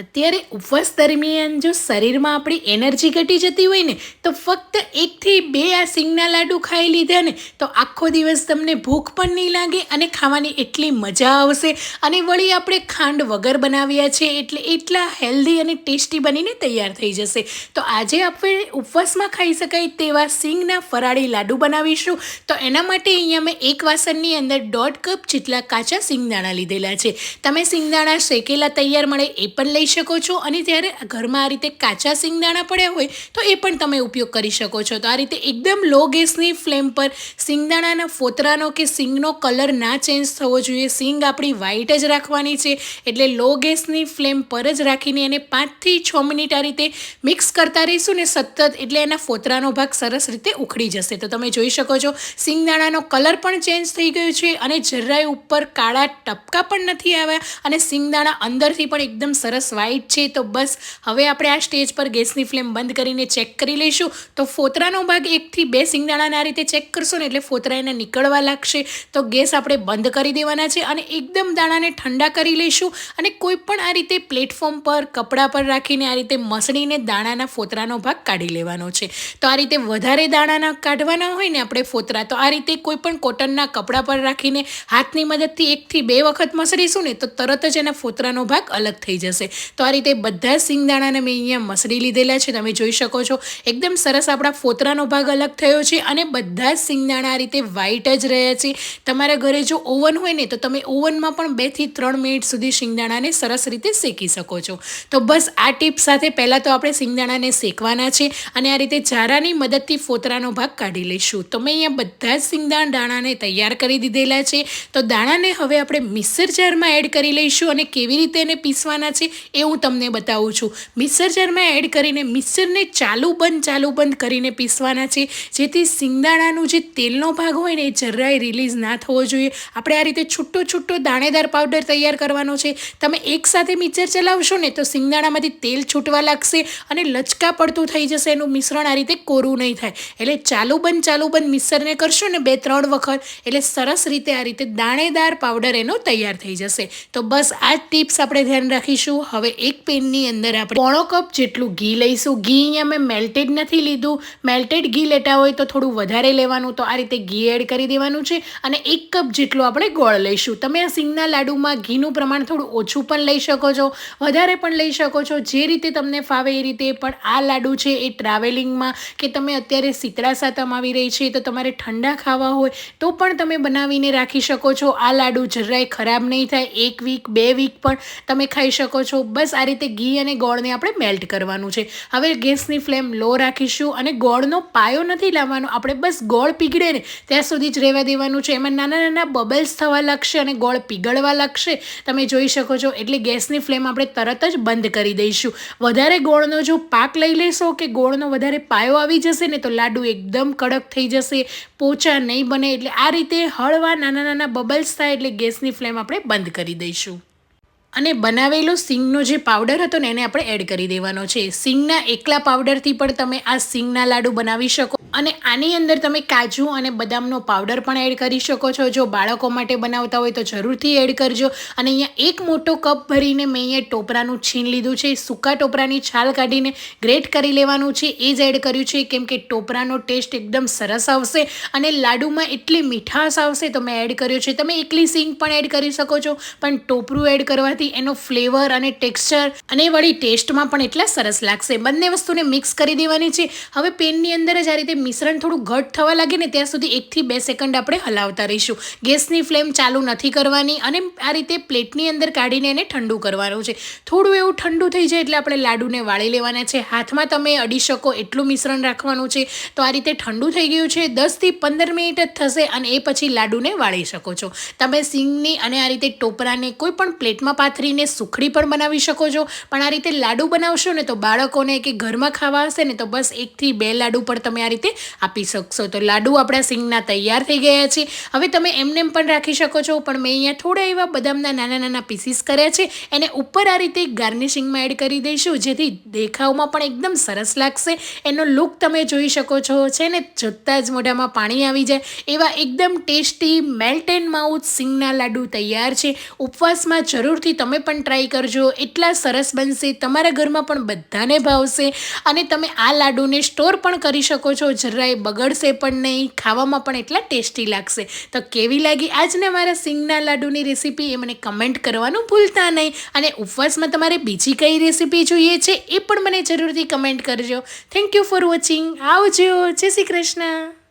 અત્યારે ઉપવાસ દરમિયાન જો શરીરમાં આપણી એનર્જી ઘટી જતી હોય ને, તો ફક્ત એકથી બે આ સિંગના લાડુ ખાઈ લીધા ને, તો આખો દિવસ તમને ભૂખ પણ નહીં લાગે અને ખાવાની એટલી મજા આવશે. અને વળી આપણે ખાંડ વગર બનાવ્યા છે એટલે એટલા હેલ્ધી અને ટેસ્ટી બનીને તૈયાર થઈ જશે. તો આજે આપણે ઉપવાસમાં ખાઈ શકાય તેવા સિંગના ફરાળી લાડુ બનાવીશું. તો એના માટે અહીંયા મેં એક વાસણની અંદર દોઢ કપ જેટલા કાચા સિંગદાણા લીધેલા છે. તમે સિંગદાણા શેકેલા તૈયાર મળે એ પણ લઈ શકો છો અને જ્યારે ઘરમાં આ રીતે કાચા સિંગદાણા પડ્યા હોય તો એ પણ તમે ઉપયોગ કરી શકો છો. તો આ રીતે એકદમ લો ગેસની ફ્લેમ પર સિંગદાણાના ફોતરાનો કે સિંગનો કલર ના ચેન્જ થવો જોઈએ. સિંગ આપણી વ્હાઈટ જ રાખવાની છે એટલે લો ગેસની ફ્લેમ પર જ રાખીને એને પાંચથી છ મિનિટ આ રીતે મિક્સ કરતા રહીશું ને સતત એટલે એના ફોતરાનો ભાગ સરસ રીતે ઉખડી જશે. તો તમે જોઈ શકો છો સિંગદાણાનો કલર પણ ચેન્જ થઈ ગયો છે અને જરાય ઉપર કાળા ટપકા પણ નથી આવ્યા અને સિંગદાણા અંદરથી પણ એકદમ સરસ વ્હાઈટ છે, તો બસ હવે આપણે આ સ્ટેજ પર ગેસની ફ્લેમ બંધ કરીને ચેક કરી લઈશું. તો ફોતરાનો ભાગ એકથી બે સિંગદાણાને આ રીતે ચેક કરશો ને એટલે ફોતરા એને નીકળવા લાગશે. તો ગેસ આપણે બંધ કરી દેવાના છે અને એકદમ દાણાને ઠંડા કરી લઈશું અને કોઈ પણ આ રીતે પ્લેટફોર્મ પર, કપડા પર રાખીને આ રીતે મસળીને દાણાના ફોતરાનો ભાગ કાઢી લેવાનો છે. તો આ રીતે વધારે દાણાના કાઢવાના હોય ને આપણે ફોતરા, તો આ રીતે કોઈ પણ કોટનના કપડા પર રાખીને હાથની મદદથી એકથી બે વખત મસળીશું ને તો તરત જ એના ફોતરાનો ભાગ અલગ થઈ જશે. તો આ રીતે બધા સિંગદાણાને મેં અહીંયા મસળી લીધેલા છે, તમે જોઈ શકો છો. એકદમ સરસ આપણા ફોતરાનો ભાગ અલગ થયો છે અને બધા જ સિંગદાણા આ રીતે વ્હાઈટ જ રહ્યા છે. તમારા ઘરે જો ઓવન હોય ને, તો તમે ઓવનમાં પણ બેથી ત્રણ મિનિટ સુધી સિંગદાણાને સરસ રીતે શેકી શકો છો. તો બસ આ ટીપ સાથે પહેલાં તો આપણે સિંગદાણાને શેકવાના છે અને આ રીતે ચારાની મદદથી ફોતરાનો ભાગ કાઢી લઈશું. તો મેં અહીંયા બધા જ સિંગદાણ દાણાને તૈયાર કરી દીધેલા છે. તો દાણાને હવે આપણે મિક્સર જારમાં એડ કરી લઈશું અને કેવી રીતે એને પીસવાના છે એ હું તમને બતાવું છું. મિક્સર જારમાં એડ કરીને મિક્સરને ચાલુ બંધ ચાલુ બંધ કરીને પીસવાના છે. જેથી સિંગદાણાનું જે તેલનો ભાગ હોય ને એ જરાય રિલીઝ ના થવો જોઈએ. આપણે આ રીતે છૂટો છૂટો દાણેદાર પાવડર તૈયાર કરવાનો છે. તમે એકસાથે મિક્સર ચલાવશો ને તો સિંગદાણામાંથી તેલ છૂટવા લાગશે અને લચકા પડતું થઈ જશે. એનું મિશ્રણ આ રીતે કોરું નહીં થાય. એટલે ચાલુ બંધ ચાલુ બંધ મિક્સરને કરશો ને બે, ત્રણ વખત. એટલે સરસ રીતે આ રીતે દાણેદાર પાવડર એનો તૈયાર થઈ જશે. તો બસ આ ટિપ્સ આપણે ધ્યાન રાખીશું. હવે એક પેનની અંદર આપણે પોણો કપ જેટલું ઘી લઈશું. ઘી અહીંયા મેં મેલ્ટેડ નથી લીધું. મેલ્ટેડ ઘી લેતા હોય તો થોડું વધારે લેવાનું, તો આ રીતે ઘી એડ કરી દેવાનું છે અને એક કપ જેટલું આપણે ગોળ લઈશું. તમે આ સિંગના લાડુમાં ઘીનું પ્રમાણ થોડું ઓછું પણ લઈ શકો છો, વધારે પણ લઈ શકો છો. જે રીતે તમને ફાવે એ રીતે, પણ આ લાડુ છે એ ટ્રાવેલિંગમાં કે તમે અત્યારે શીતળા તમાવી રહી છે તો તમારે ઠંડા ખાવા હોય તો પણ તમે બનાવીને રાખી શકો છો. આ લાડુ જરાય ખરાબ નહીં થાય. એક વીક બે વીક પણ તમે ખાઈ શકો છો. બસ આ રીતે ઘી અને ગોળને આપણે મેલ્ટ કરવાનું છે. હવે ગેસની ફ્લેમ લો રાખીશું અને ગોળનો પાયો નથી લાવવાનો. આપણે બસ ગોળ પીગળે ને ત્યાં સુધી જ રહેવા દેવાનું છે. એમાં નાના નાના બબલ્સ થવા લાગશે અને ગોળ પીગળવા લાગશે. તમે જોઈ શકો છો, એટલે ગેસની ફ્લેમ આપણે તરત જ બંધ કરી દઈશું. વધારે ગોળનો જો પાક લઈ લેશો કે ગોળનો વધારે પાયો આવી જશે ને તો લાડુ એકદમ કડક થઈ જશે, પોચા નહીં બને, એટલે આ રીતે હળવા નાના નાના બબલ્સ થાય એટલે ગેસની ફ્લેમ આપણે બંધ કરી દઈશું. અને બનાવેલો સિંગનો જે પાવડર હતો ને એને આપણે એડ કરી દેવાનો છે. સિંગના એકલા પાવડરથી પણ તમે આ સિંગના લાડુ બનાવી શકો. અને આની અંદર તમે કાજુ અને બદામનો પાવડર પણ એડ કરી શકો છો. જો બાળકો માટે બનાવતા હોય તો જરૂરથી એડ કરજો. અને અહીંયા એક મોટો કપ ભરીને મેં અહીંયા ટોપરાનું છીન લીધું છે. સૂકા ટોપરાની છાલ કાઢીને ગ્રેટ કરી લેવાનું છે. એ જ એડ કર્યું છે. કેમ કે ટોપરાનો ટેસ્ટ એકદમ સરસ આવશે અને લાડુમાં એટલી મીઠાશ આવશે તો મેં એડ કર્યો છે. તમે એકલી સિંગ પણ એડ કરી શકો છો. પણ ટોપરું એડ કરવાથી એનો ફ્લેવર અને ટેક્સચર અને વળી ટેસ્ટમાં પણ એટલા સરસ લાગશે. બંને વસ્તુને મિક્સ કરી દેવાની છે. હવે પેનની અંદર જ આ રીતે મિશ્રણ થોડું ઘટ થવા લાગે ને ત્યાં સુધી એકથી બે સેકન્ડ આપણે હલાવતા રહીશું. ગેસની ફ્લેમ ચાલુ નથી કરવાની અને આ રીતે પ્લેટની અંદર કાઢીને એને ઠંડુ કરવાનું છે. થોડું એવું ઠંડુ થઈ જાય એટલે આપણે લાડુને વાળી લેવાના છે. હાથમાં તમે અડી શકો એટલું મિશ્રણ રાખવાનું છે. તો આ રીતે ઠંડુ થઈ ગયું છે. દસથી પંદર મિનિટ જ થશે અને એ પછી લાડુને વાળી શકો છો. તમે સિંગની અને આ રીતે ટોપરાને કોઈ પણ પ્લેટમાં પાથરીને સુખડી પણ બનાવી શકો છો. પણ આ રીતે લાડુ બનાવશો ને તો બાળકોને કે ઘરમાં ખાવા હશે ને તો બસ એકથી બે લાડુ પણ તમે આ રીતે આપી શકશો. તો લાડુ આપણા સિંગના તૈયાર થઈ ગયા છે. હવે તમે એમને પણ રાખી શકો છો, પણ મેં અહીંયા થોડા એવા બદામના નાના નાના પીસીસ કર્યા છે. એને ઉપર આ રીતે ગાર્નિશિંગમાં એડ કરી દઈશું, જેથી દેખાવમાં પણ એકદમ સરસ લાગશે. એનો લુક તમે જોઈ શકો છો, છે ને? જોતાં જ મોઢામાં પાણી આવી જાય. એવા એકદમ ટેસ્ટી મેલ્ટ એન્ડ માઉથ સિંગના લાડુ તૈયાર છે. ઉપવાસમાં જરૂરથી તમે પણ ટ્રાય કરજો. એટલા સરસ બનશે. તમારા ઘરમાં પણ બધાને ભાવશે. અને તમે આ લાડુને સ્ટોર પણ કરી શકો છો જરાય બગડશે પણ નહીં, ખાવામાં પણ એટલા ટેસ્ટી લાગશે. તો કેવી લાગી આજને મારા સિંગના લાડુની રેસીપી એ મને કમેન્ટ કરવાનું ભૂલતા નહીં. અને ઉપવાસમાં તમારે બીજી કઈ રેસીપી જોઈએ છે એ પણ મને જરૂરથી કમેન્ટ કરજો. થેન્ક યુ ફોર વોચિંગ આવજો. જય શ્રી કૃષ્ણ.